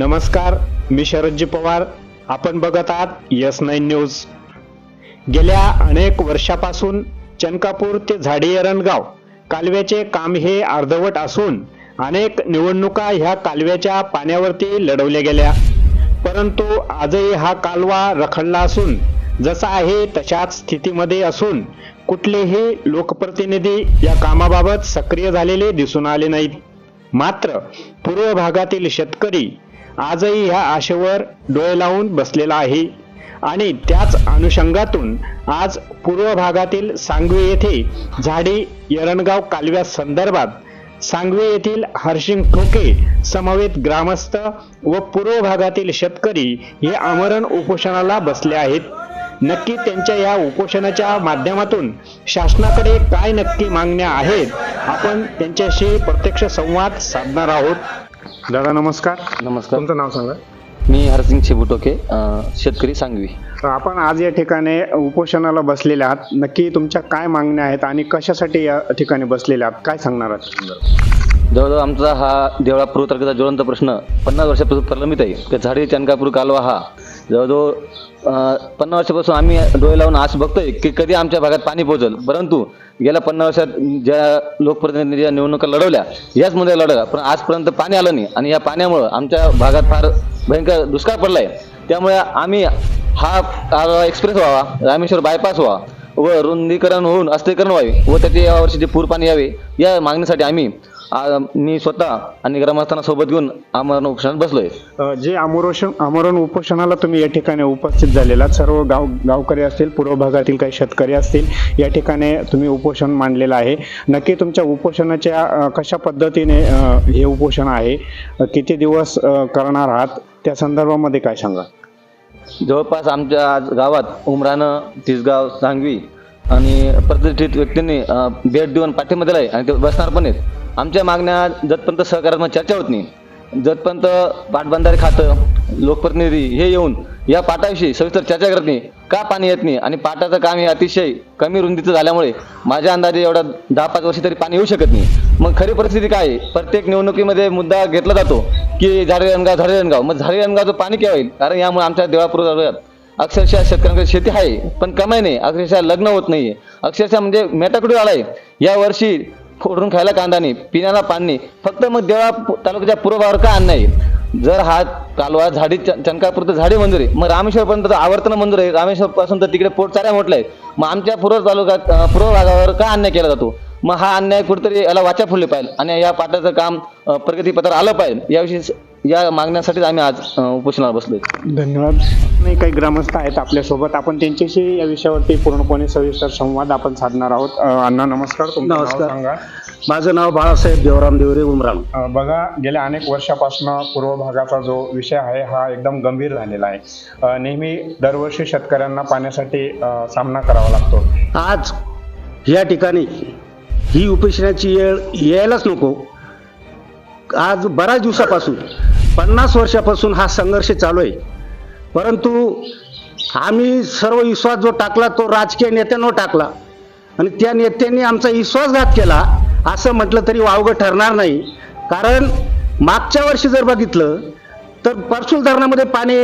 नमस्कार मी शरदजी पवार. आपण बघत आहात यस नाईन न्यूज. गेल्या अनेक वर्षापासून चनकापूर ते झाडी एरणगाव कालव्याचे काम हे अर्धवट असून अनेक निवडणुका ह्या कालव्याच्या पाण्यावरती लढवल्या गेल्या. परंतु आजही हा कालवा रखडला असून जसा आहे तशाच स्थितीमध्ये असून कुठलेही लोकप्रतिनिधी या कामाबाबत सक्रिय झालेले दिसून आले नाहीत. मात्र पूर्व भागातील शेतकरी आजही ह्या आशेवर डोळे लावून बसलेला आहे. आणि त्याच अनुषंगातून आज पूर्व भागातील सांगवी येथे झाडी यरणगाव कालव्या संदर्भात सांगवी येथील हर्षिंग ठोके समवेत ग्रामस्थ व पूर्व भागातील शेतकरी हे आमरण उपोषणाला बसले आहेत. नक्की त्यांच्या या उपोषणाच्या माध्यमातून शासनाकडे काय नक्की मागण्या आहेत आपण त्यांच्याशी प्रत्यक्ष संवाद साधणार आहोत. दादा नमस्कार. नमस्कार. तुमचं नाव सांगा. मी हरसिंग शेबुटोके शेतकरी सांगवी. आपण आज या ठिकाणी उपोषणाला बसलेले आहात. नक्की तुमच्या काय मागण्या आहेत आणि कशासाठी या ठिकाणी बसलेले आहात? काय सांगणार आहात? जवळजवळ आमचा हा देवळा पूर्व तालुक्याचा ज्वलंत प्रश्न पन्नास वर्षापासून प्रलंबित आहे. त्या झाडी चनकापूर कालवा हा. जवळजवळ पन्नास वर्षापासून आम्ही डोळे लावून आज बघतोय की कधी आमच्या भागात पाणी पोहोचल. परंतु गेल्या पन्नास वर्षात ज्या लोकप्रतिनिधी ज्या निवडणुका लढवल्या याच मध्ये लढवल्या पण आजपर्यंत पाणी आलं नाही आणि या पाण्यामुळं आमच्या भागात फार भयंकर दुष्काळ पडलाय. त्यामुळे आम्ही हा एक्सप्रेस व्हावा रामेश्वर बायपास व्हावा व रुंदीकरण होऊन अस्थिरीकरण व्हावे व त्याचे या वर्षी जे पूर पाणी यावे या मागणीसाठी आम्ही आ, मी स्वतः आणि ग्रामस्थांना सोबत घेऊन आमरण उपोषणात बसलोय. अ, जे आमरोशन आमरण उपोषणाला तुम्ही या ठिकाणी उपस्थित झालेला सर्व गाव गावकरी असतील पूर्व भागातील काही शेतकरी असतील या ठिकाणी तुम्ही उपोषण मांडलेलं आहे. नक्की तुमच्या उपोषणाच्या अ, कशा पद्धतीने अ, हे उपोषण आहे अ, किती दिवस अ, करणार आहात त्या संदर्भामध्ये काय सांगा? जवळपास आमच्या आज गावात उमरानं तिसगाव सांगवी आणि प्रतिष्ठित व्यक्तींनी अ, भेट देऊन पाठिंबा दिलाय आणि ते बसणार पण आहेत. आमच्या मागण्या जतपर्यंत सहकारात्मक चर्चा होत नाही. जतपर्यंत पाटबंधारे खातं लोकप्रतिनिधी हे येऊन या पाटाविषयी सविस्तर चर्चा करत नाही. का पाणी येत नाही? आणि पाटाचं काम हे अतिशय कमी रुंदीचं झाल्यामुळे माझ्या अंदाजे एवढा दहा पाच वर्षी तरी पाणी येऊ शकत नाही. मग खरी परिस्थिती काय आहे? प्रत्येक निवडणुकीमध्ये मुद्दा घेतला जातो की झाडे रणगाव झाडे रणगाव मग झाडे रणगावचं पाणी केव्हा येईल? कारण यामुळे आमच्या देवापूर तालुक्यात अक्षरशः शेतकऱ्यांकडे शेती आहे पण कमाई नाही. अक्षरशः लग्न होत नाहीये. अक्षरशः म्हणजे मेटाकुटी आलाय. या वर्षी फोडून खायला कांदा नाही पिण्याला पाणी फक्त मग देवळा तालुक्याच्या पूर्व भागावर का अन्न नाही जर हा कालवा झाडी च- चनकापूर झाडी मंजूर आहे मग रामेश्वरपर्यंत आवर्तन मंजूर आहे. रामेश्वर पासून तर तिकडे पोटचाऱ्या म्हटलं आहे. मग आमच्या पूर्व तालुक्यात पूर्व भागावर का अन्याय केला जातो? मग हा अन्याय कुठेतरी याला वाचा फुलले पाहिजे. आणि या पाटाचं काम अं, प्रगतीपत्र आलं पाहिजे. याविषयी या मागण्यासाठीच आम्ही आज अं, उपोषणाला बसलोय. धन्यवाद. नाही काही ग्रामस्थ आहेत आपल्यासोबत. आपण त्यांच्याशी या विषयावरती पूर्णपणे सविस्तर संवाद आपण साधणार आहोत. अ, अण्णा नमस्कार. तुमचं नाव नमस्कार. सांगा. माझं नाव बाळासाहेब देवराम देवरे उमराम अ, बघा गेल्या अनेक वर्षापासून पूर्व भागाचा जो विषय आहे हा एकदम गंभीर झालेला आहे. अ, नेहमी दरवर्षी शेतकऱ्यांना पाण्यासाठी अ, सामना करावा लागतो. आज या ठिकाणी ही उपेक्षणाची वेळ यायलाच नको. आज बऱ्याच दिवसापासून पन्नास वर्षापासून हा संघर्ष चालू आहे. परंतु आम्ही सर्व विश्वास जो टाकला तो राजकीय नेत्यांवर टाकला. आणि त्या नेत्यांनी आमचा विश्वासघात केला असं म्हटलं तरी वावगं ठरणार नाही. कारण मागच्या वर्षी जर बघितलं तर परसूल धरणामध्ये पाणी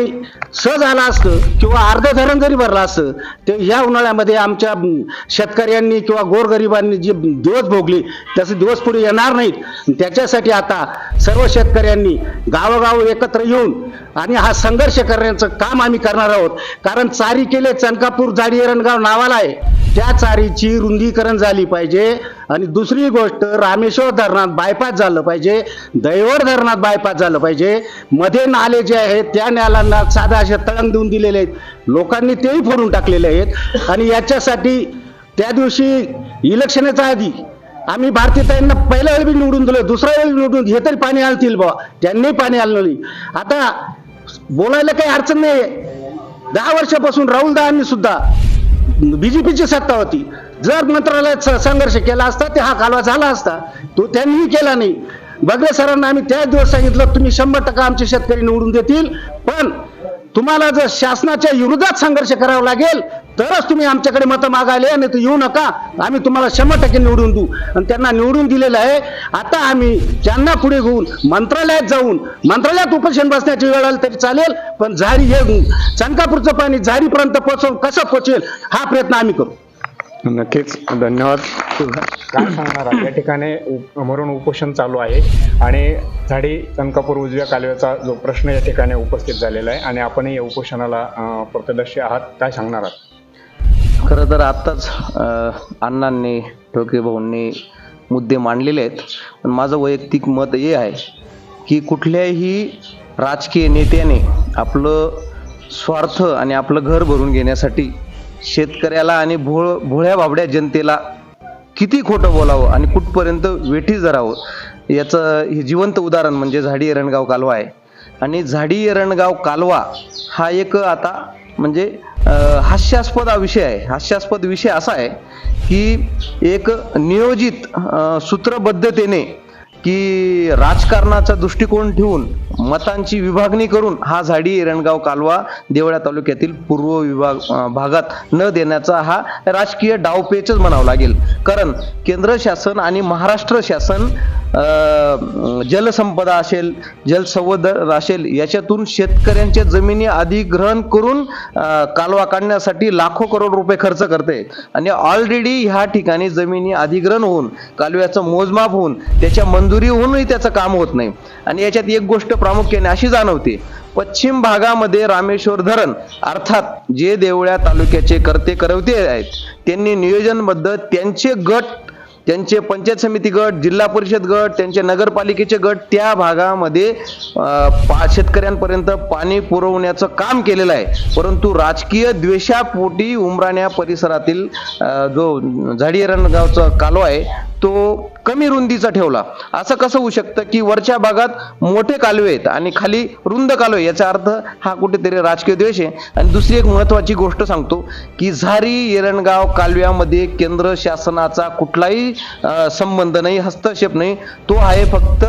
सहज आलं असतं किंवा अर्ध धरण जरी भरलं असतं ते ह्या उन्हाळ्यामध्ये आमच्या शेतकऱ्यांनी किंवा गोरगरिबांनी जे दिवस भोगले तसे दिवस पुढे येणार नाहीत. त्याच्यासाठी आता सर्व शेतकऱ्यांनी गावोगाव एकत्र येऊन आणि हा संघर्ष करण्याचं काम आम्ही करणार आहोत. कारण चारी केले चनकापूर जाडी रणगाव नावाला आहे. त्या चारीची रुंदीकरण झाली पाहिजे. आणि दुसरी गोष्ट रामेश्वर धरणात बायपास झालं पाहिजे दैवर धरणात बायपास झालं पाहिजे. मध्ये नाले जे आहेत त्या नाल्यांना साधा असे तळंग देऊन दिलेले आहेत. लोकांनी तेही फोडून टाकलेले आहेत. आणि याच्यासाठी त्या दिवशी इलेक्शनच्या आधी आम्ही भारतीताईंना पहिल्या वेळी निवडून दिलं दुसऱ्या वेळी निवडून हे तरी पाणी आणतील बा त्यांनी पाणी आणलं नाही. आता बोलायला काही अडचण नाही दहा वर्षापासून राहुल दहांनी सुद्धा बीजेपीची सत्ता होती. जर मंत्रालयात संघर्ष केला असता ते हा कालवा झाला असता. तो त्यांनीही केला नाही. बगरे सरांना आम्ही त्याच दिवस सांगितलं तुम्ही शंभर टक्का आमचे शेतकरी निवडून देतील पण तुम्हाला जर शासनाच्या विरोधात संघर्ष करावा लागेल तरच तुम्ही आमच्याकडे मतं मागायला आणि तर येऊ नका. आम्ही तुम्हाला शंभर टक्के निवडून देऊ. आणि त्यांना निवडून दिलेलं आहे. आता आम्ही त्यांना पुढे घेऊन मंत्रालयात जाऊन मंत्रालयात उपोषण बसण्याची वेळ आली तरी चालेल पण झारी हे चंकापूरचं पाणी झारीपर्यंत पोहोचवून कसं पोचेल हा प्रयत्न आम्ही करू. नक्कीच. धन्यवाद. काय सांगणार? आहात? या ठिकाणी मरण उपोषण चालू आहे आणि झाडी कनकापूर उजव्या कालव्याचा जो प्रश्न या ठिकाणी उपस्थित झालेला आहे आणि आपणही या उपोषणाला प्रत्यदर्शी आहात. काय सांगणार आहात? खरं तर आत्ताच अण्णांनी ठोके भाऊंनी मुद्दे मांडलेले आहेत. पण माझं वैयक्तिक मत हे आहे की कुठल्याही राजकीय नेत्याने आपलं स्वार्थ आणि आपलं घर भरून घेण्यासाठी शेतकऱ्याला आणि भोळ भोळ्या बाबड्या जनतेला किती खोटं बोलावं आणि कुठपर्यंत वेठी धरावं याचं हे जिवंत उदाहरण म्हणजे झाडी एरणगाव कालवा आहे. आणि झाडी एरणगाव कालवा हा एक आता म्हणजे हास्यास्पद विषय आहे. हास्यास्पद विषय असा आहे की एक नियोजित सूत्रबद्धतेने की राजकारणाचा दृष्टिकोन ठेवून मतांची विभागणी करून हा झाडी एरणगाव कालवा देवळा तालुक्यातील पूर्व विभाग भागात न देण्याचा हा राजकीय डावपेचच म्हणावं लागेल. कारण केंद्र शासन आणि महाराष्ट्र शासन जलसंपदा असेल जलसंवर्धन असेल याच्यातून शेतकऱ्यांच्या जमिनी अधिग्रहण करून कालवा काढण्यासाठी लाखो करोड रुपये खर्च करते. आणि ऑलरेडी ह्या ठिकाणी जमिनी अधिग्रहण होऊन कालव्याचं मोजमाप होऊन त्याच्या मंजुरी होऊनही त्याचं काम होत नाही. आणि याच्यात एक गोष्ट प्रामुख्याने अशी जाणवते पश्चिम भागामध्ये रामेश्वर धरण अर्थात जे देवळ्या तालुक्याचे करते करवते आहेत त्यांनी नियोजनबद्ध त्यांचे गट त्यांचे पंचायत समिती गट जिल्हा परिषद गट त्यांचे नगरपालिकेचे गट त्या भागामध्ये पा शेतकऱ्यांपर्यंत पाणी पुरवण्याचं काम केलेलं आहे. परंतु राजकीय द्वेषापोटी उमराण्या परिसरातील जो झाडीरण गावचा कालो आहे तो कमी रुंदीचा ठेवला. असं कसं होऊ शकतं की वरच्या भागात मोठे कालवे आहेत आणि खाली रुंद कालवे याचा अर्थ हा कुठेतरी राजकीय द्वेष आहे. आणि दुसरी एक महत्वाची गोष्ट सांगतो की झारी येरणगाव कालव्यामध्ये केंद्र शासनाचा कुठलाही संबंध नाही हस्तक्षेप नाही. तो आहे फक्त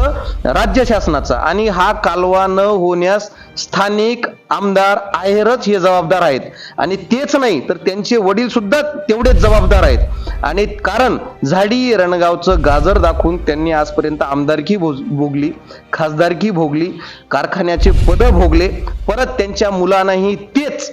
राज्य शासनाचा. आणि हा कालवा न होण्यास स्थानिक आमदार आहेरच हे जबाबदार आहेत. आणि तेच नाही तर त्यांचे वडील सुद्धा तेवढेच जबाबदार आहेत. आणि कारण झाडी रणगावचं गाजर दाखवून त्यांनी आजपर्यंत आमदारकी भोज- भोगली खासदारकी भोगली कारखान्याचे पद भोगले. परत त्यांच्या मुलांनाही तेच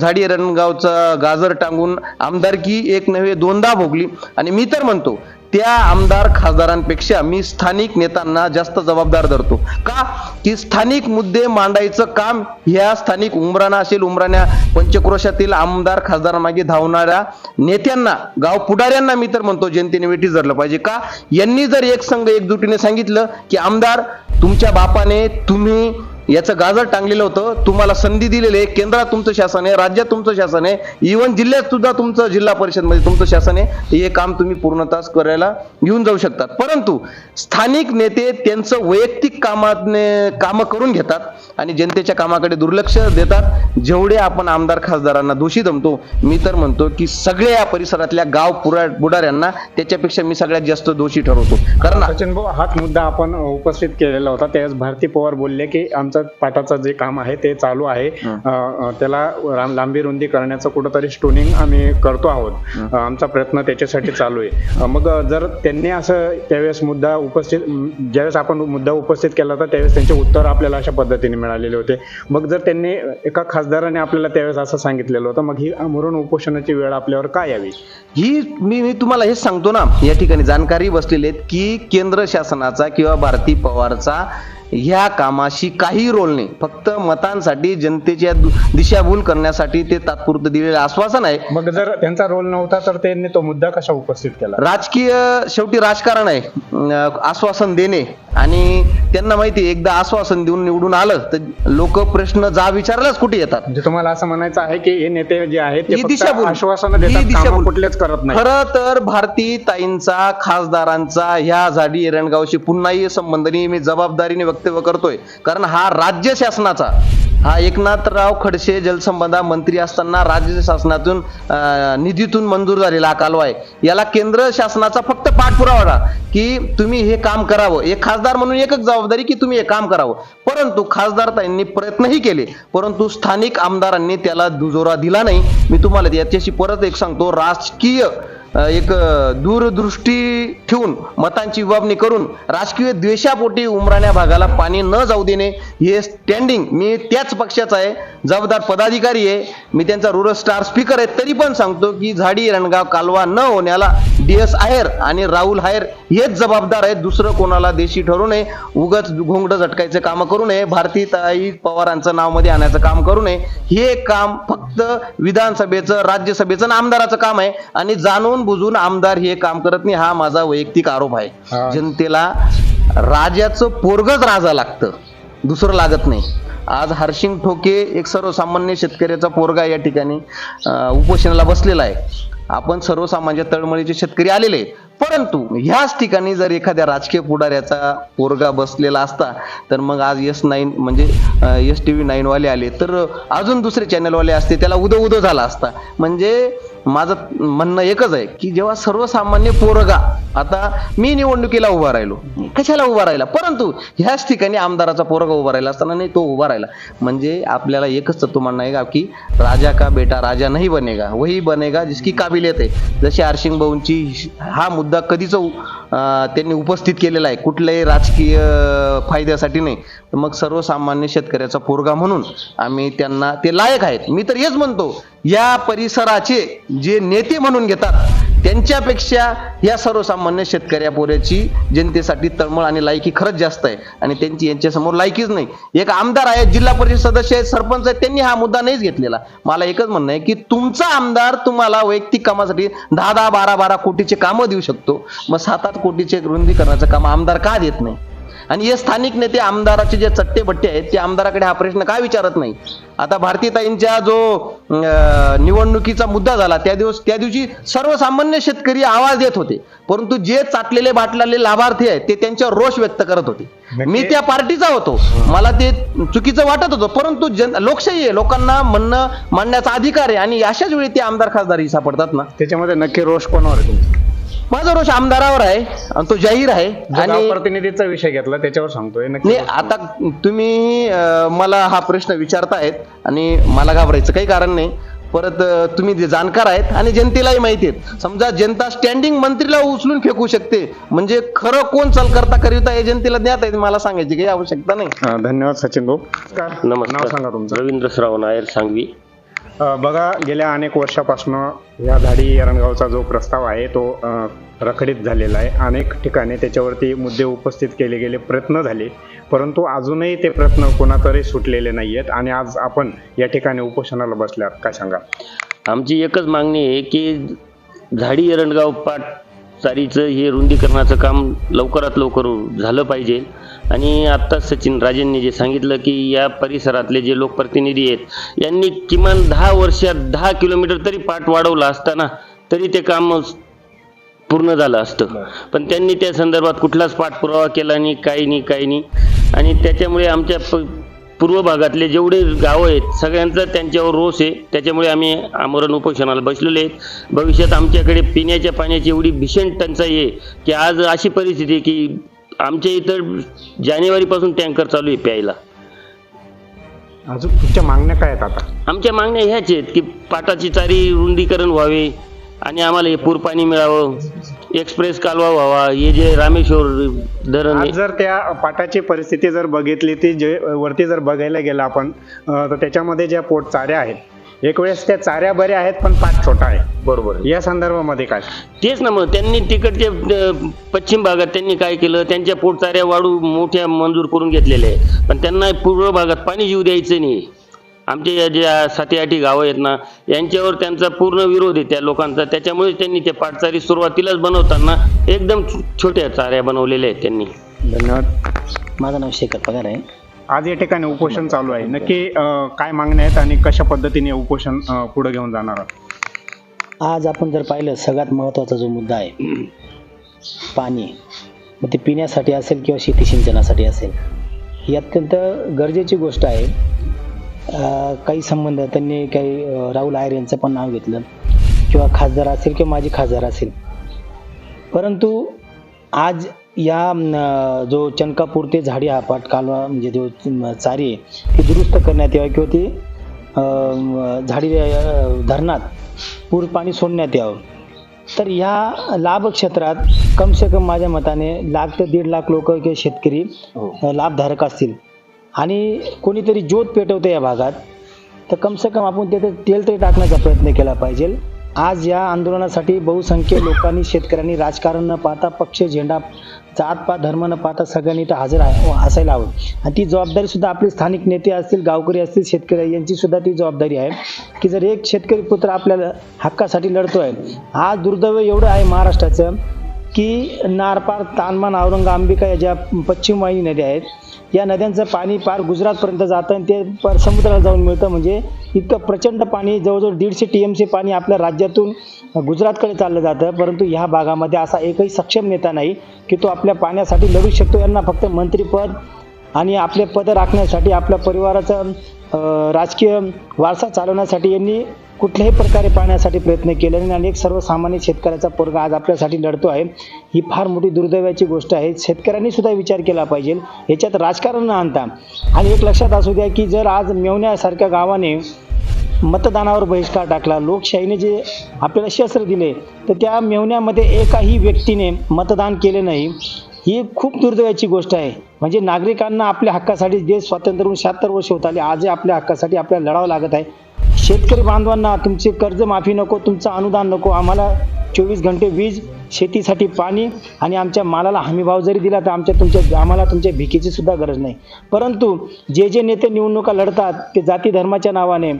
झाडी रणगावचं गाजर टांगून आमदारकी एक नव्हे दोनदा भोगली. आणि मी तर म्हणतो त्या आमदार खासदारांपेक्षा मी स्थानिक नेत्यांना जास्त जबाबदार धरतो. का? की स्थानिक मुद्दे मांडायचं काम ह्या स्थानिक उमराणा असेल उमराण्या पंचक्रोशातील आमदार खासदारांमागे धावणाऱ्या नेत्यांना गाव पुढाऱ्यांना मी तर म्हणतो जनतेने वेठी धरलं पाहिजे. का? यांनी जर एक संघ एकजुटीने सांगितलं की आमदार तुमच्या बापाने तुम्ही याचं गाजर टांगलेलं होतं. तुम्हाला संधी दिलेली आहे. केंद्रात तुमचं शासन आहे. राज्यात तुमचं शासन आहे. इव्हन जिल्ह्यात सुद्धा तुमचं जिल्हा परिषदमध्ये तुमचं शासन आहे. हे काम तुम्ही पूर्णतास करायला घेऊन जाऊ शकतात. परंतु स्थानिक नेते त्यांचं वैयक्तिक कामाने कामं करून घेतात आणि जनतेच्या कामाकडे दुर्लक्ष देतात. जेवढे आपण आमदार खासदारांना दोषी दमतो मी तर म्हणतो की सगळ्या या परिसरातल्या गाव पुरा बुडाऱ्यांना त्याच्यापेक्षा मी सगळ्यात जास्त दोषी ठरवतो. कारण सचिन भाऊ हाच मुद्दा आपण उपस्थित केलेला होता. त्यावेळेस भारती पवार बोलले की आमचं पाटाचं जे काम आहे ते चालू आहे. त्याला लांबी रुंदी करण्याचं कुठंतरी स्टोनिंग आम्ही करतो आहोत. आमचा प्रयत्न त्याच्यासाठी चालू आहे. मग जर त्यांनी असं त्यावेळेस मुद्दा उपस्थित ज्यावेळेस आपण मुद्दा उपस्थित केला होता त्यावेळेस त्यांचे उत्तर आपल्याला अशा पद्धतीने मिळालेले होते. मग जर त्यांनी एका खासदाराने आपल्याला त्यावेळेस असं सांगितलेलं होतं मग ही मरण उपोषणाची वेळ आपल्यावर काय यावी? ही मी मी तुम्हाला हेच सांगतो ना. या ठिकाणी जाणकारी बसलेले आहेत की केंद्र शासनाचा किंवा भारती पवारचा ह्या कामाशी काही रोल नाही. फक्त मतांसाठी जनतेच्या दु- दिशाभूल करण्यासाठी ते तात्पुरतं दिलेलं आश्वासन आहे. मग जर त्यांचा रोल नव्हता तर त्यांनी तो मुद्दा कसा उपस्थित केला? राजकीय शेवटी राजकारण आहे. आश्वासन देणे. आणि त्यांना माहिती आहे, एकदा आश्वासन देऊन निवडून आलं तर लोक प्रश्न जा विचारायलाच कुठे येतात? म्हणजे तुम्हाला असं म्हणायचं आहे की हे नेते जे आहेत ते दिशाभूल. आश्वासनं देतात. कुठलेच करत नाही. खरं तर भारती ताईंचा खासदारांचा ह्या झाडी एरणगावशी पुन्हाही संबंध नाही मी जबाबदारीने वक्तव्य करतोय. कारण हा राज्य शासनाचा हा एकनाथराव खडसे जलसंपदा मंत्री असताना राज्य शासनातून निधीतून मंजूर झालेला हा कालवा आहे. याला केंद्र शासनाचा फक्त पाठपुरावा की तुम्ही हे काम करावं. एक खासदार म्हणून एकच जबाबदारी की तुम्ही हे काम करावं. परंतु खासदार त्यांनी प्रयत्नही केले. परंतु स्थानिक आमदारांनी त्याला दुजोरा दिला नाही. मी तुम्हाला याच्याशी परत एक सांगतो. राजकीय एक दूरदृष्टी ठेवून मतांची विभागणी करून राजकीय द्वेषापोटी उमराण्या भागाला पाणी न जाऊ देणे हे स्टँडिंग मी त्याच पक्षाचा आहे जबाबदार पदाधिकारी आहे मी त्यांचा रुरल स्टार स्पीकर आहे तरी पण सांगतो की झाडी रणगाव कालवा न होण्याला डी एस आहेर आणि राहुल आहेर हेच जबाबदार आहेत दुसरं कोणाला देशी ठरू नये उगच घोंगडं झटकायचं काम करू नये भारतीताई पवारांचं नावमध्ये आणायचं काम करू नये हे काम फक्त विधानसभेचं राज्यसभेचं आणि आमदाराचं काम आहे आणि जाणून बुजून आमदार हे काम करत नाही हा माझा वैयक्तिक आरोप. आहे. जनतेला राजाचं पोरगच राजा लागतं दुसरं लागत नाही. आज हर्षिंग ठोके एक सर्वसामान्य शेतकऱ्याचा पोरगा या ठिकाणी उपोषणाला बसलेला आहे. आपण सर्वसामान्य तळमळीचे शेतकरी आलेले. परंतु ह्याच ठिकाणी जर एखाद्या राजकीय पुढाऱ्याचा पोरगा बसलेला असता तर मग आज एस नाईन म्हणजे एस टी व्ही नाईन वाले आले. तर अजून दुसरे चॅनलवाले असते त्याला उदो उदो झाला असता. म्हणजे माझं म्हणणं एकच आहे की जेव्हा सर्वसामान्य पोरगा आता मी निवडणुकीला उभा राहिलो. कशाला उभा राहिला? परंतु ह्याच ठिकाणी आमदाराचा पोरगा उभा राहिला असताना नाही तो उभा राहिला. म्हणजे आपल्याला एकच तत्व म्हणणं आहे का की राजा का बेटा राजा नाही बनेगा वही बनेगा जिसकी काबिलियत आहे. जशी आरशिंग भाऊंची हा मुद्दा कधीच त्यांनी उपस्थित केलेला आहे. कुठल्याही राजकीय फायद्यासाठी नाही. तर मग सर्वसामान्य शेतकऱ्याचा पोरगा म्हणून आम्ही त्यांना ते लायक आहेत. मी तर हेच म्हणतो या परिसराचे जे नेते म्हणून घेतात त्यांच्यापेक्षा या सर्वसामान्य शेतकऱ्या पोऱ्याची जनतेसाठी तळमळ आणि लायकी खरंच जास्त आहे. आणि त्यांची यांच्यासमोर लायकीच नाही. एक आमदार आहे जिल्हा परिषद सदस्य आहेत सरपंच आहेत त्यांनी हा मुद्दा नाहीच घेतलेला. मला एकच म्हणणं आहे की तुमचा आमदार तुम्हाला वैयक्तिक कामासाठी दहा दहा बारा बारा कोटीचे कामं देऊ शकतो. मग सात आठ कोटीचे रुंदीकरणाचं काम आमदार का देत नाही? आणि हे स्थानिक नेते आमदाराचे जे चट्टे बट्टे आहेत ते आमदाराकडे हा प्रश्न का विचारत नाही आता भारतीताईंच्या जो निवडणुकीचा मुद्दा झाला त्या दिवस त्या दिवशी सर्वसामान्य शेतकरी आवाज देत होते. परंतु जे चाटलेले बाटलेले लाभार्थी आहेत ते त्यांच्यावर रोष व्यक्त करत होते. मी त्या पार्टीचा होतो. मला ते चुकीचं वाटत होतं. परंतु जन लोकशाही आहे. लोकांना म्हणणं मांडण्याचा अधिकार आहे. आणि अशाच वेळी ते आमदार खासदारही सापडतात ना. त्याच्यामध्ये नक्की रोष कोणावर आहे? माझा रोष आमदारावर आहे आणि तो जाहीर आहे गाव प्रतिनिधीचा विषय घेतला त्याच्यावर सांगतोय नाही आता तुम्ही अं, मला हा प्रश्न विचारतायत आणि मला घाबरायचं काही कारण नाही. परत अं, तुम्ही जे जाणकार आहेत आणि जनतेलाही माहिती आहेत. समजा जनता स्टँडिंग मंत्रीला उचलून फेकू शकते. म्हणजे खरं कोण चाल करता करिता हे जनतेला ज्ञात आहे मला सांगायची काही आवश्यकता नाही. अं, धन्यवाद सचिन भाऊ. नमस्कार. नाव सांगा तुमचं. रवींद्र श्रावण नायर सांगवी. बघा गेल्या अनेक वर्षापासून या धाडी एरणगावचा जो प्रस्ताव आहे तो रखडीत झालेला आहे. अनेक ठिकाणी त्याच्यावरती मुद्दे उपस्थित केले गेले प्रयत्न झाले. परंतु अजूनही ते प्रयत्न कोणातरी सुटलेले नाही आहेत आणि आज आपण या ठिकाणी उपोषणाला बसल्यात. काय सांगा आमची एकच मागणी आहे की झाडी एरणगाव पाट चारीचं हे रुंदीकरणाचं काम लवकरात लवकर झालं पाहिजे. आणि आत्ता सचिन राजेंनी जे सांगितलं की या परिसरातले जे लोकप्रतिनिधी आहेत यांनी किमान दहा वर्षात दहा किलोमीटर तरी पाठ वाढवला असताना तरी ते काम पूर्ण झालं असतं. पण त्यांनी त्या संदर्भात कुठलाच पाठपुरावा केला नाही काही नाही काही नाही. आणि त्याच्यामुळे आमच्या प पूर्व भागातले जेवढे गावं आहेत सगळ्यांचा त्यांच्यावर रोष आहे. त्याच्यामुळे आम्ही आमरण उपोषणाला बसलेले आहेत. भविष्यात आमच्याकडे पिण्याच्या पाण्याची एवढी भीषण टंचाई आहे की आज अशी परिस्थिती आहे की आमच्या इथं जानेवारीपासून टँकर चालू आहे प्यायला. अजून तुमच्या मागण्या काय आहेत आता? आमच्या मागण्या ह्याच आहेत की पाटाची चारी रुंदीकरण व्हावे आणि आम्हाला हे पूर पाणी मिळावं. एक्सप्रेस कालवा व्हावा हे जे रामेश्वर धरण आज जर त्या पाटाची परिस्थिती जर बघितली ती जे वरती जर बघायला गेलं आपण अं, तर त्याच्यामध्ये ज्या पोट चाऱ्या आहेत एक वेळेस त्या चाऱ्या बऱ्या आहेत पण पाठ छोटा आहे. बरोबर या संदर्भामध्ये काय? तेच ना मग त्यांनी तिकडच्या अं, पश्चिम भागात त्यांनी काय केलं त्यांच्या पोटचाऱ्या वाढू मोठ्या मंजूर करून घेतलेल्या आहे पण त्यांना पूर्व भागात पाणी जीव द्यायचं नाही. आमच्या या ज्या साती आठी गावं आहेत ना यांच्यावर त्यांचा पूर्ण विरोध आहे त्या लोकांचा. त्याच्यामुळे त्यांनी ते पाटचारी सुरुवातीलाच बनवताना एकदम छोट्या चाऱ्या बनवलेल्या आहेत त्यांनी. धन्यवाद. माझं नाव शेखर पगार आहे. आज या ठिकाणी उपोषण चालू आहे. नक्की अं, काय मागण्या आहेत आणि कशा पद्धतीने उपोषण अं, पुढे घेऊन जाणार आहात? आज आपण जर पाहिलं सगळ्यात महत्त्वाचा जो मुद्दा आहे पाणी. मग ते पिण्यासाठी असेल किंवा शेती सिंचनासाठी असेल ही अत्यंत गरजेची गोष्ट आहे. काही संबंध त्यांनी काही राहुल आयर यांचं पण नाव घेतलं. किंवा खासदार असेल किंवा माजी खासदार असेल. परंतु आज या जो चनकापूर ते झाडी हा पाट कालवा म्हणजे जो चारी आहे ती दुरुस्त करण्यात यावी किंवा ती झाडी धरणात पूर पाणी सोडण्यात यावं. तर ह्या लाभ क्षेत्रात कम से कम माझ्या मताने लाख ते दीड लाख लोक किंवा शेतकरी अ, लाभधारक असतील. आणि कोणीतरी ज्योत पेटवते या भागात तर कम से कम आपण तिथे तेल तरी टाकण्याचा प्रयत्न केला पाहिजे. आज या आंदोलनासाठी बहुसंख्य लोकांनी शेतकऱ्यांनी राजकारण न पाहता पक्ष झेंडा जात पात धर्म न पाहता सगळ्यांनी इथं हजर असायला हवं. आणि ती जबाबदारी सुद्धा आपले स्थानिक नेते असतील गावकरी असतील शेतकरी यांची सुद्धा ती जबाबदारी आहे. की जर एक शेतकरी पुत्र आपल्याला हक्कासाठी लढतो आहे आज दुर्दैव एवढं आहे महाराष्ट्राचं की नारपार तानमान औरंगा अंबिका या ज्या पश्चिम वाहिनी नद्या आहेत या नद्यांचं पाणी पार गुजरातपर्यंत जातं आणि ते पार समुद्राला जाऊन मिळतं. म्हणजे इतकं प्रचंड पाणी जवळजवळ दीडशे टी एम सी पाणी आपल्या राज्यातून गुजरातकडे चाललं जातं. परंतु ह्या भागामध्ये असा एकही सक्षम नेता नाही की तो आपल्या पाण्यासाठी लढू शकतो. यांना फक्त मंत्रीपद आणि आपले पद राखण्यासाठी आपल्या परिवाराचं राजकीय वारसा चालवण्यासाठी यांनी कुठल्याही प्रकारे पाहण्यासाठी प्रयत्न केले नाही आणि एक सर्वसामान्य शेतकऱ्याचा पोरगा आज आपल्यासाठी लढतो आहे. ही फार मोठी दुर्दैवाची गोष्ट आहे. शेतकऱ्यांनी सुद्धा विचार केला पाहिजे. याच्यात राजकारण न आणता. आणि एक लक्षात असू द्या की जर आज मेवण्यासारख्या गावाने मतदानावर बहिष्कार टाकला लोकशाहीने जे आपल्याला शस्त्र दिले तर त्या मेवण्यामध्ये एकाही व्यक्तीने मतदान केले नाही. ही खूप दुर्दैवाची गोष्ट आहे. म्हणजे नागरिकांना आपल्या हक्कासाठी देश स्वातंत्र्य होऊन शहात्तर वर्ष होत आले. आजही आपल्या हक्कासाठी आपल्याला लढावं लागत आहे. शेतकरी बांधवांना तुमची कर्जमाफी नको तुमचं अनुदान नको. आम्हाला चोवीस घंटे वीज शेतीसाठी पाणी आणि आमच्या मालाला हमीभाव जरी दिला तर आमच्या तुमच्या आम्हाला तुमच्या भिकेची सुद्धा गरज नाही. परंतु जे जे नेते निवडणुका लढतात ते जाती धर्माच्या नावाने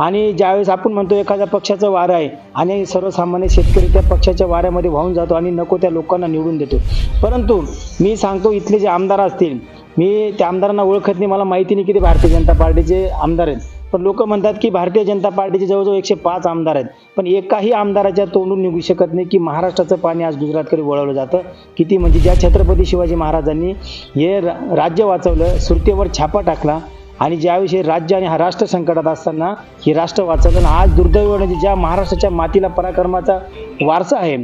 आणि ज्यावेळेस आपण म्हणतो एखाद्या पक्षाचं वारं आहे आणि सर्वसामान्य शेतकरी त्या पक्षाच्या वाऱ्यामध्ये वाहून जातो आणि नको त्या लोकांना निवडून देतो. परंतु मी सांगतो इथले जे आमदार असतील मी त्या आमदारांना ओळखत नाही मला माहिती नाही की ते भारतीय जनता पार्टीचे आमदार आहेत. पण लोक म्हणतात की भारतीय जनता पार्टीचे जवळजवळ एकशे पाच आमदार आहेत. पण एकाही आमदाराच्या तोंडून निघू शकत नाही की महाराष्ट्राचं पाणी आज गुजरातकडे वळवलं जातं. किती म्हणजे ज्या छत्रपती शिवाजी महाराजांनी हे रा- राज्य वाचवलं सुरतेवर छापा टाकला आणि ज्याविषयी राज्य आणि हा राष्ट्र संकटात असताना हे राष्ट्र वाचवलं आणि आज दुर्दैवाने म्हणजे ज्या महाराष्ट्राच्या मातीला पराक्रमाचा वारसा आहे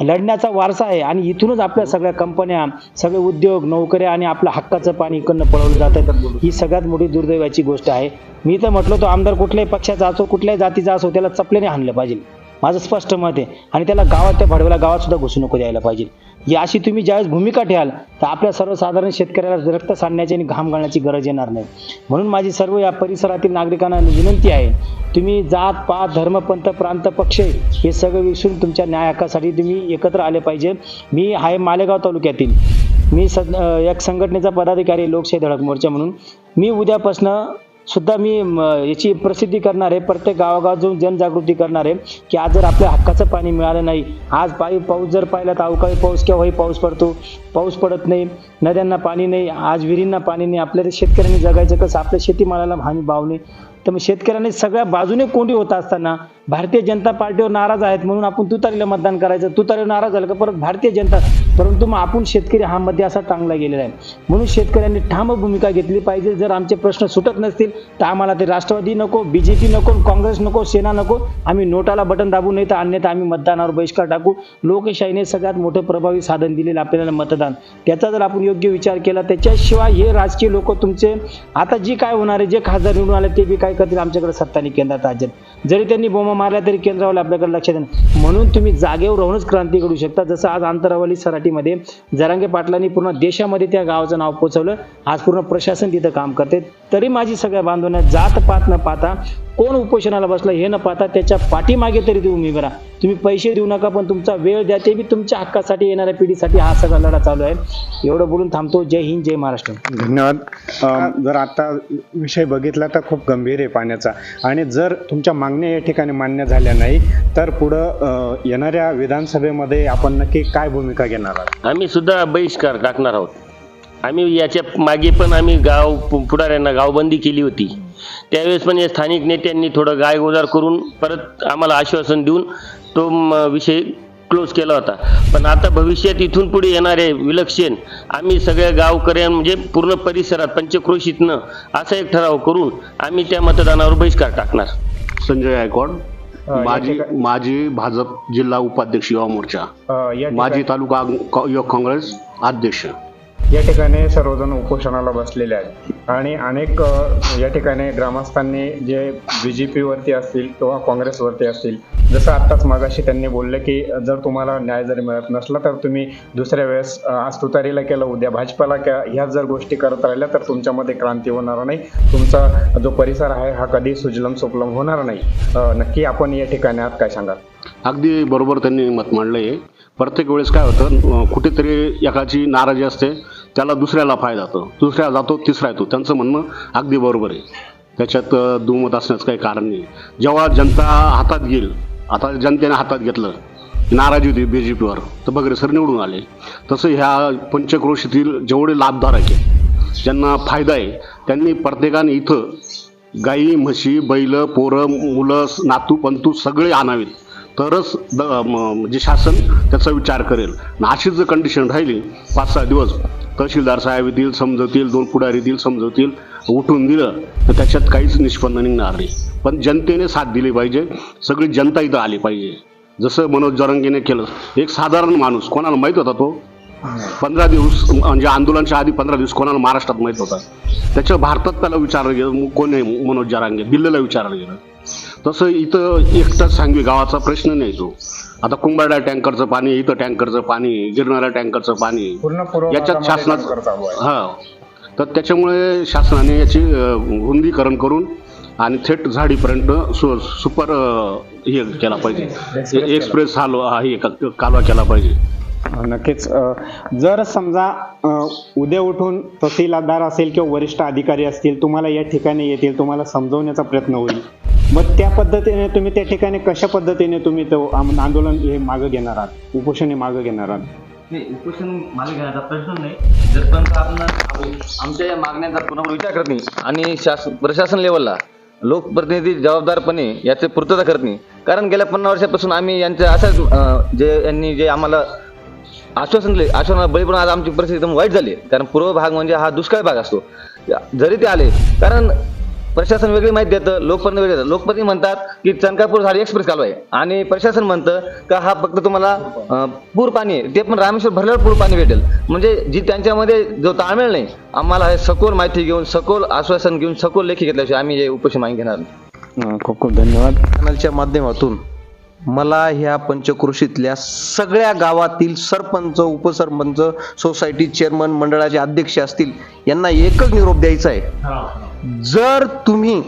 लढण्याचा वारसा आहे आणि इथूनच आपल्या सगळ्या कंपन्या सगळे उद्योग नोकऱ्या आणि आपल्या हक्काचं पाणी इकडनं पळवलं जातं ही सगळ्यात मोठी दुर्दैवाची गोष्ट आहे. मी तर म्हटलं तो आमदार कुठल्याही पक्षाचा असो कुठल्याही जातीचा असो त्याला चपल्याने हाणलं पाहिजे. माझं स्पष्ट मत आहे. आणि त्याला गावात त्या भडवल्या गावात सुद्धा घुसू नको द्यायला पाहिजे. ही अशी तुम्ही ज्यावेळेस भूमिका ठेवाल तर आपल्या सर्वसाधारण शेतकऱ्याला रक्त सांडण्याची आणि घाम घालण्याची गरज येणार नाही. म्हणून माझी सर्व या परिसरातील नागरिकांना विनंती आहे तुम्ही जात पात धर्म पंथ प्रांत पक्ष हे सगळं विसरून तुमच्या न्याय हक्कासाठी तुम्ही एकत्र आले पाहिजे. मी आहे मालेगाव तालुक्यातील. मी सद एक संघटनेचा पदाधिकारी लोकशाही धडक मोर्चा म्हणून. मी उद्यापासनं सुद्धा मी म, याची प्रसिद्धी करणार आहे. प्रत्येक गावागावात जाऊन जनजागृती करणार आहे की आज जर आपल्या हक्काचं पाणी मिळालं नाही आज पायी पाऊस जर पाहिला तर अवकाळी पाऊस केव्हाही पाऊस पडतो. पाऊस पडत नाही नद्यांना पाणी नाही आज विहिरींना पाणी नाही. आपल्या शेतकऱ्यांनी जगायचं कसं? आपल्या शेतीमालाला हानी भाव नाही. तर मग शेतकऱ्यांनी सगळ्या बाजूने कोंडी होत असताना भारतीय जनता पार्टीवर नाराज आहेत म्हणून आपण तुतारीला मतदान करायचं. तुतारीवर नाराज झालं का परत भारतीय जनता परंतु मग आपण शेतकरी हा मध्ये असा टांगला गेलेला आहे. म्हणून शेतकऱ्यांनी ठाम भूमिका घेतली पाहिजे. जर आमचे प्रश्न सुटत नसतील तर आम्हाला ते राष्ट्रवादी नको बी जे पी नको काँग्रेस नको सेना नको. आम्ही नोटाला बटन दाबू नाही तर अन्यथा आम्ही मतदानावर बहिष्कार टाकू. लोकशाहीने सगळ्यात मोठं प्रभावी साधन दिलेलं आपल्याला मतदान. त्याचा जर आपण योग्य विचार केला त्याच्याशिवाय हे राजकीय लोक तुमचे आता जी काय होणार आहे जे खासदार निवडून आले ते बी काय करतील? आमच्याकडे सत्ता आणि केंद्रात राज्यात. जरी त्यांनी बोमा मारल्या तरी केंद्रावर आपल्याकडे लक्ष देणं म्हणून तुम्ही जागेवर राहूनच क्रांती करू शकता. जसं आज आंतरावली सराटीमध्ये जरांगे पाटलांनी पूर्ण देशामध्ये त्या गावाचं नाव पोचवलं. आज पूर्ण प्रशासन तिथं काम करते. तरी माझी सगळ्या बांधवांना जात पात न पाहता कोण उपोषणाला बसलं हे न पाहता त्याच्या पाठीमागे तरी तुम्ही उभी राहा. तुम्ही पैसे देऊ नका पण तुमचा वेळ द्या ते बी तुमच्या हक्कासाठी येणाऱ्या पिढीसाठी हा सगळा लढा चालू आहे. एवढं बोलून थांबतो. जय हिंद जय महाराष्ट्र. धन्यवाद. जर आता विषय बघितला तर खूप गंभीर आहे पाण्याचा. आणि जर तुमच्या मागण्या या ठिकाणी मान्य झाल्या नाही तर पुढं येणाऱ्या विधानसभेमध्ये आपण नक्की काय भूमिका घेणार आहात? आम्ही सुद्धा बहिष्कार टाकणार आहोत. आम्ही याच्या मागे पण आम्ही गाव पु- पुढाऱ्यांना गावबंदी केली होती. त्यावेळेस पण या स्थानिक नेत्यांनी थोडं गायगोजार करून परत आम्हाला आश्वासन देऊन तो विषय क्लोज केला होता. पण आता भविष्यात इथून पुढे येणारे विलक्षण आम्ही सगळ्या गावकऱ्यां म्हणजे पूर्ण परिसरात पंचक्रोशीतनं असा एक ठराव करून आम्ही त्या मतदानावर बहिष्कार टाकणार. संजय गायकवाड माजी माजी भाजप जिल्हा उपाध्यक्ष युवा मोर्चा माजी तालुका युवक काँग्रेस अध्यक्ष. या ठिकाणी सर्वजण उपोषणाला बसलेले आहेत. आणि अनेक या ठिकाणी ग्रामस्थांनी जे बी जे पीवरती असतील किंवा काँग्रेसवरती असतील जसं आत्ताच मागाशी त्यांनी बोलले की जर तुम्हाला न्याय जर मिळत नसला तर तुम्ही दुसऱ्या वेळेस आज तुतारीला केलं उद्या भाजपाला क्या ह्या जर गोष्टी करत राहिल्या तर तुमच्यामध्ये क्रांती होणार नाही. तुमचा जो परिसर आहे हा कधी सुजलम सुफलम होणार नाही. नक्की आपण या ठिकाणी आहात काय सांगाल? अगदी बरोबर त्यांनी मत मांडलं आहे प्रत्येक वेळेस काय होतं कुठेतरी एकाची नाराजी असते त्याला दुसऱ्याला फायदा होतो. दुसऱ्या जातो तिसरा येतो. त्यांचं म्हणणं अगदी बरोबर आहे. त्याच्यात दुमत असण्याचं काही कारण नाही. जेव्हा जनता हातात घेईल आता जनतेने हातात घेतलं नाराजी होती बी जे पीवर तर बगरे सर निवडून आले. तसं ह्या पंचक्रोशीतील जेवढे लाभधारक आहे ज्यांना फायदा आहे त्यांनी प्रत्येकाने इथं गाई म्हशी बैल पोरं मुलं नातू पंतू सगळे आणावेत. तरच द म्हणजे शासन त्याचा विचार करेल. अशीच जर कंडिशन राहिली पाच सहा दिवस तहसीलदार साहेब येतील समजवतील दोन पुढारी येतील समजवतील उठून दिलं तर त्याच्यात काहीच निष्पन्न निघणार नाही. पण जनतेने साथ दिली पाहिजे. सगळी जनता इथं आली पाहिजे. जसं मनोज जरंगीने केलं एक साधारण माणूस कोणाला माहीत होता तो? पंधरा दिवस म्हणजे आंदोलनाच्या आधी पंधरा दिवस कोणाला महाराष्ट्रात माहीत होता? त्याच्या भारतात त्याला विचारलं गेलं कोण आहे मनोज जरांगे? दिल्लीला विचारलं गेलं. तसं इथं एकटाच सांगवी गावाचा प्रश्न नाही तो. आता कुंभारड्या टँकरचं पाणी इथं टँकरचं पाणी गिरणाऱ्या टँकरचं पाणी याच्यात शासनाचं. हा. तर त्याच्यामुळे शासनाने याची रुंदीकरण करून आणि थेट झाडीपर्यंत सु सुपर हे केला पाहिजे. एक्सप्रेस हालवा हा हे कालवा केला पाहिजे. नक्कीच. जर समजा उद्या उठून तहसीलदार असेल किंवा वरिष्ठ अधिकारी असतील तुम्हाला या ठिकाणी येतील तुम्हाला समजवण्याचा प्रयत्न होईल. मग त्या पद्धतीने तुम्ही त्या ठिकाणी कशा पद्धतीने तुम्ही तो आम- आंदोलन हे मागं घेणार आहात? उपोषण हे मागं घेणार आहात? नाही उपोषण मागे घेण्याचा प्रश्न नाही. जरपर्यंत आपण आमच्या या मागण्यांचा पुन्हा विचार करत नाही आणि शासन प्रशासन लेवलला लोकप्रतिनिधी जबाबदारपणे याची पूर्तता करत नाही. कारण गेल्या पन्नास वर्षापासून आम्ही यांच्या असंच अं, जे यांनी जे आम्हाला आश्वासन दिले आश्वासनाला बळी पण आज आमची परिस्थिती एकदम वाईट झाली आहे. कारण पूर्व भाग म्हणजे हा दुष्काळी भाग असतो. जरी ते आले कारण प्रशासन वेगळी माहिती देतं लोकप्रतिनिधी वेगळे देतात. लोकप्रतिनिधी म्हणतात की चनकापूर झाडी एक्सप्रेस कालवा आहे. आणि प्रशासन म्हणतं का हा फक्त तुम्हाला अं, पूर पाणी आहे. ते पण रामेश्वर भरल्यावर पूर पाणी भेटेल. म्हणजे जी त्यांच्यामध्ये जो ताळमेळ नाही आम्हाला हे सखोल माहिती घेऊन सखोल आश्वासन घेऊन सखोल लेखी घेतल्याशिवाय आम्ही हे उपोषण मागे घेणार नाही. अ, खूप खूप धन्यवाद. चॅनलच्या माध्यमातून मला ह्या पंचक्रोशीतल्या सगळ्या गावातील सरपंच उपसरपंच सोसायटी चेअरमन मंडळाचे अध्यक्ष असतील यांना एकच निरोप द्यायचा आहे. जर तुम्ही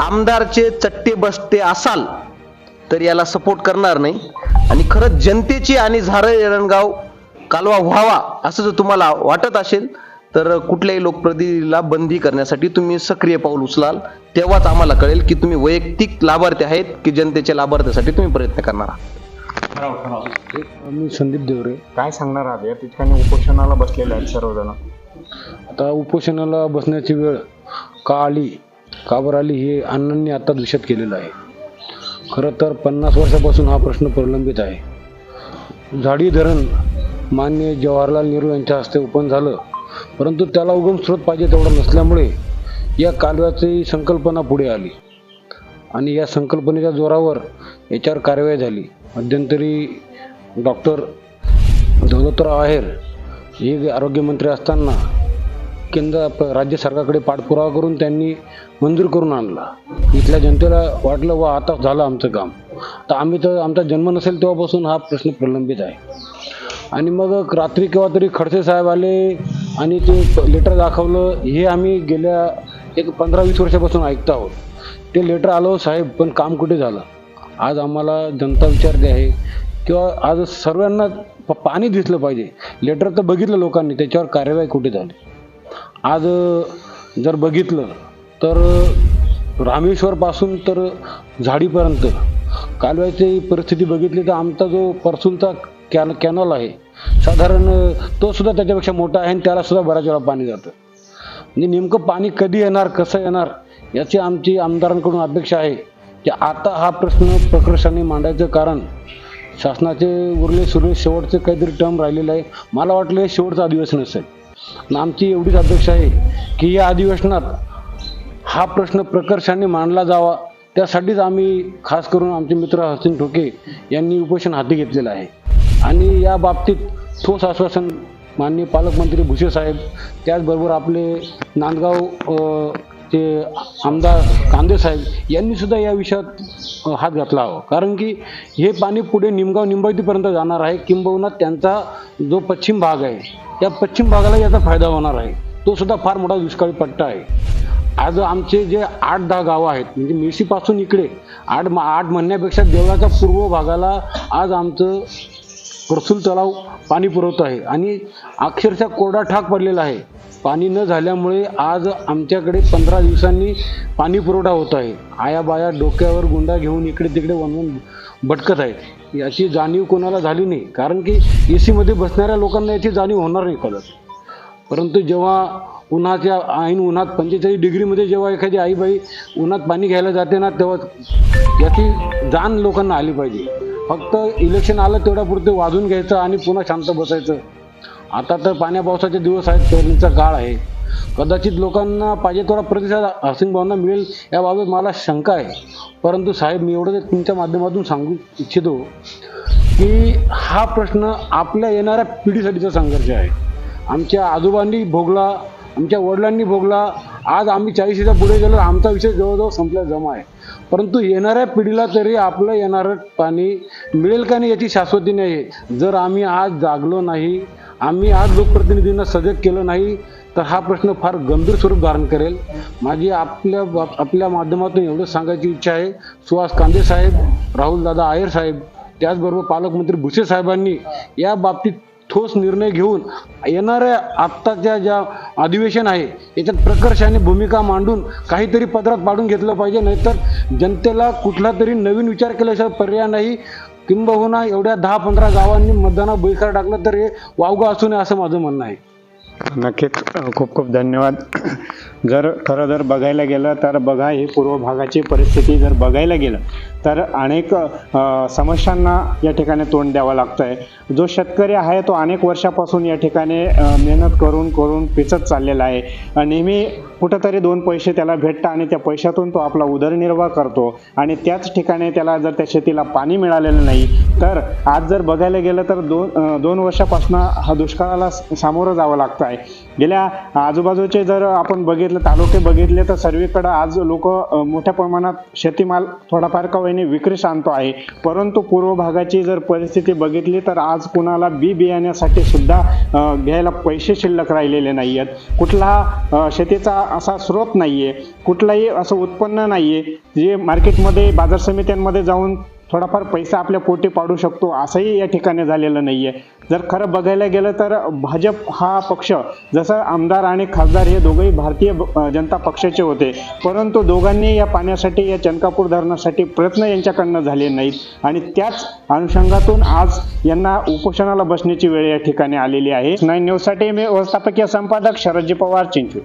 आमदारचे चट्टे बसते असाल तर याला सपोर्ट करणार नाही. आणि खरंच जनतेची आणि झारळ एरणगाव कालवा व्हावा असं जर तुम्हाला वाटत असेल तर कुठल्याही लोकप्रतिनिधीला बंदी करण्यासाठी तुम्ही सक्रिय पाऊल उचलाल. तेव्हाच आम्हाला कळेल की तुम्ही वैयक्तिक लाभार्थी आहेत की जनतेच्या लाभार्थ्यासाठी तुम्ही प्रयत्न करणार आहात. मी संदीप देवरे. काय सांगणार आहात या ठिकाणी उपोषणाला बसलेले आहेत सर्वजण. आता उपोषणाला बसण्याची वेळ का आली का बरं आली हे अण्णांनी आता विषद केलेलं आहे. खरं तर पन्नास वर्षापासून हा प्रश्न प्रलंबित आहे. झाडी धरण मान्य जवाहरलाल नेहरू यांच्या हस्ते ओपन झालं परंतु त्याला उगम स्रोत पाहिजे तेवढा नसल्यामुळे या कालव्याची संकल्पना पुढे आली. आणि या संकल्पनेच्या जोरावर याच्यावर कारवाई झाली. मध्यंतरी डॉक्टर दौलतराव आहेर हे आरोग्यमंत्री असताना केंद्र राज्य सरकारकडे पाठपुरावा करून त्यांनी मंजूर करून आणला. इथल्या जनतेला वाटलं वा आता झालं आमचं काम. तर आम्ही तर आमचा जन्म नसेल तेव्हापासून हा प्रश्न प्रलंबित आहे. आणि मग रात्री केव्हा तरी खडसे साहेब आले आणि ते लेटर दाखवलं हे आम्ही गेल्या एक पंधरा वीस वर्षापासून ऐकत आहोत. ते लेटर आलं साहेब पण काम कुठे झालं? आज आम्हाला जनता विचारते आहे. किंवा आज सर्वांना प- पाणी दिसलं पाहिजे. लेटर तर बघितलं लोकांनी त्याच्यावर कार्यवाही कुठे झाली? आज जर बघितलं तर रामेश्वरपासून तर झाडीपर्यंत. कालव्याची परिस्थिती बघितली तर आमचा जो परसूलचा कॅन कॅनॉल आहे साधारण तो सुद्धा त्याच्यापेक्षा मोठा आहे आणि त्याला सुद्धा बऱ्याच वेळा पाणी जातं. म्हणजे नेमकं पाणी कधी येणार कसं येणार याची आमची आमदारांकडून अपेक्षा आहे. की आता हा प्रश्न प्रकर्षाने मांडायचं कारण शासनाचे उरले सुरले शेवटचे काहीतरी टर्म राहिलेलं आहे. मला वाटलं हे शेवटचं अधिवेशन असेल आमची एवढीच अध्यक्ष आहे की या अधिवेशनात हा प्रश्न प्रकर्षाने मांडला जावा. त्यासाठीच आम्ही खास करून आमचे मित्र हसीन ठोके यांनी उपोषण हाती घेतलेलं आहे. आणि या बाबतीत ठोस आश्वासन माननीय पालकमंत्री भुसे साहेब त्याचबरोबर आपले नांदगाव ते आमदार कांदे साहेब यांनी सुद्धा या विषयात हात घातला हवा. कारण की हे पाणी पुढे निमगाव निंबाईतीपर्यंत जाणार आहे. किंबहुना त्यांचा जो पश्चिम भाग आहे या पश्चिम भागाला याचा फायदा होणार आहे. तो सुद्धा फार मोठा दुष्काळी पट्टा आहे. आज आमचे जे आठ दहा गावं आहेत म्हणजे मिरशीपासून इकडे आठ आठ म्हणण्यापेक्षा देवळाच्या पूर्व भागाला आज आमचं प्रसूल तलाव पाणी पुरवतो आहे. आणि अक्षरशः कोरडा ठाक पडलेला आहे. पाणी न झाल्यामुळे आज आमच्याकडे पंधरा दिवसांनी पाणी पुरवठा होत आहे. आया बाया डोक्यावर गुंडा घेऊन इकडे तिकडे वनवून भटकत आहेत. याची जाणीव कोणाला झाली नाही. कारण की ए सीमध्ये बसणाऱ्या लोकांना याची जाणीव होणार नाही कळत परंतु जेव्हा उन्हाच्या ऐन उन्हात पंचेचाळीस डिग्रीमध्ये जेव्हा एखादी आईबाई उन्हात पाणी घ्यायला जाते ना तेव्हा याची जाण लोकांना आली पाहिजे. फक्त इलेक्शन आलं तेवढ्यापुरते वाजून घ्यायचं आणि पुन्हा शांत बसायचं. आता तर पाण्या पावसाचे दिवस आहेत पेरणीचा काळ आहे. कदाचित लोकांना पाहिजे थोडा प्रतिसाद हर्सिंग भावना मिळेल याबाबत मला शंका आहे. परंतु साहेब मी एवढं तुमच्या माध्यमातून सांगू इच्छितो की हा प्रश्न आपल्या येणाऱ्या पिढीसाठीचा संघर्ष आहे. आमच्या आजोबांनी भोगला आमच्या वडिलांनी भोगला आज आम्ही चाळीशीच्या पुढे गेलो आमचा विषय जवळजवळ संपला जमा आहे. परंतु येणाऱ्या पिढीला तरी आपलं येणारं पाणी मिळेल का नाही याची शाश्वती नाही. आहे जर आम्ही आज जागलो नाही आम्ही आज लोकप्रतिनिधींना सजग केलं नाही तर हा प्रश्न फार गंभीर स्वरूप धारण करेल. माझी आपल्या आपल्या माध्यमातून एवढं सांगायची इच्छा आहे. सुहास कांदे साहेब राहुल दादा आयर साहेब त्याचबरोबर पालकमंत्री भुसे साहेबांनी या बाबतीत ठोस निर्णय घेऊन येणाऱ्या आत्ताच्या ज्या अधिवेशन आहे याच्यात प्रकर्षाने भूमिका मांडून काहीतरी पदरात पाडून घेतलं पाहिजे. नाहीतर जनतेला कुठला तरी नवीन विचार केल्याशिवाय पर्याय नाही. किंबहुना एवढ्या दहा पंधरा गावांनी मतदाना बहिष्कार टाकला तर हे वावगं असू नये असं माझं म्हणणं आहे. नक्कीच. खूप खूप धन्यवाद. जर खरं जर बघायला गेलं तर बघा ही पूर्व भागाची परिस्थिती जर बघायला गेलं तर अनेक समस्यांना या ठिकाणी तोंड द्यावं लागतं आहे जो शेतकरी आहे तो अनेक वर्षापासून या ठिकाणी मेहनत करून करून पिचत चाललेला आहे. नेहमी कुठंतरी दोन पैसे त्याला भेटतात आणि त्या पैशातून तो आपला उदरनिर्वाह करतो. आणि त्याच ठिकाणी त्याला जर त्या शेतीला पाणी मिळालेलं नाही तर आज जर बघायला गेलं तर दोन दोन वर्षापासून हा दुष्काळाला सामोरं जावं लागतं आहे. गेल्या आजूबाजूचे जर आपण बघितलं तालुके बघितले तर सर्वीकडं आज लोक मोठ्या प्रमाणात शेतीमाल थोडाफार का होईने विक्रीस आणतो आहे. परंतु पूर्व भागाची जर परिस्थिती बघितली तर आज कुणाला बी बियाण्यासाठी सुद्धा घ्यायला पैसे शिल्लक राहिलेले नाही आहेत कुठला शेतीचा असा स्रोत नाही आहे कुठलाही असं उत्पन्न नाही आहे जे मार्केटमध्ये बाजार समित्यांमध्ये जाऊन थोडाफार पैसा आपल्या पोटी पाडू शकतो असंही या ठिकाणी झालेलं नाही आहे जर खरं बघायला गेलं तर भाजप हा पक्ष जसं आमदार आणि खासदार हे दोघंही भारतीय जनता पक्षाचे होते. परंतु दोघांनी या पाण्यासाठी या चनकापूर धरणासाठी प्रयत्न यांच्याकडनं झाले नाहीत. आणि त्याच अनुषंगातून आज यांना उपोषणाला बसण्याची वेळ या ठिकाणी आलेली आहे. नाईन न्यूजसाठी मी व्यवस्थापकीय संपादक शरदजी पवार चिंचू